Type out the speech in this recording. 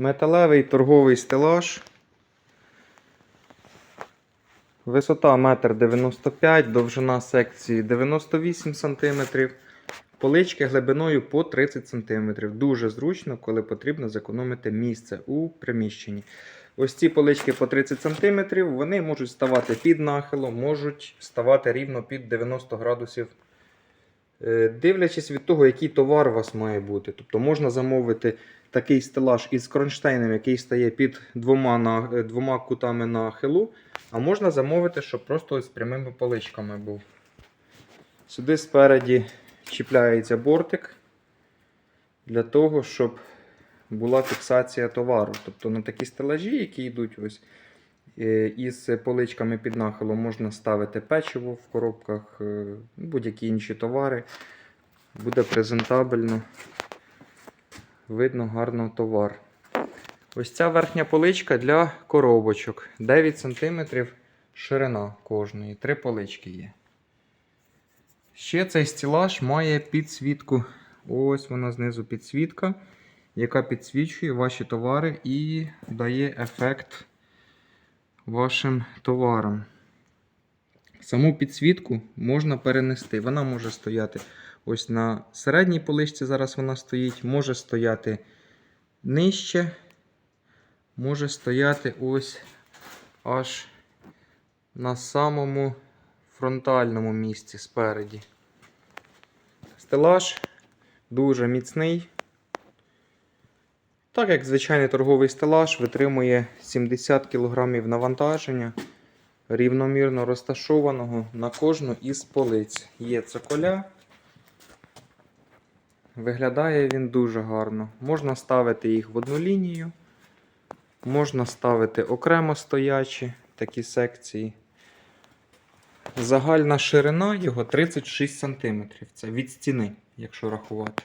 Металевий торговий стелаж. Висота 1,95 м, довжина секції 98 см. Полички глибиною по 30 см. Дуже зручно, коли потрібно зекономити місце у приміщенні. Ось ці полички по 30 см, вони можуть ставати під нахилом, можуть ставати рівно під 90 градусів. Е, Дивлячись від того, який товар у вас має бути. Тобто можна замовити такий стелаж із кронштейном, який стає під двома, на, е, двома кутами нахилу. А можна замовити, щоб просто з прямими поличками був. Сюди спереді чіпляється бортик для того, щоб була фіксація товару. Тобто на такі стелажі, які йдуть ось із поличками під нахилом, можна ставити печиво в коробках, е, будь-які інші товари. Буде презентабельно, видно гарно товар. Ось ця верхня поличка для коробочок. 9 см ширина кожної. Три полички є. Ще цей стілаж має підсвітку. Ось вона знизу підсвітка, яка підсвічує ваші товари і дає ефект вашим товарам. Саму підсвітку можна перенести. Вона може стояти ось на середній поличці, зараз вона стоїть, може стояти нижче, може стояти ось аж на самому фронтальному місці спереді. Стелаж дуже міцний. Так як звичайний торговий стелаж витримує 70 кг навантаження, рівномірно розташованого на кожну із полиць. Є цоколя. Виглядає він дуже гарно. Можна ставити їх в одну лінію, можна ставити окремо стоячі такі секції. Загальна ширина його 36 см. Це від стіни, якщо рахувати.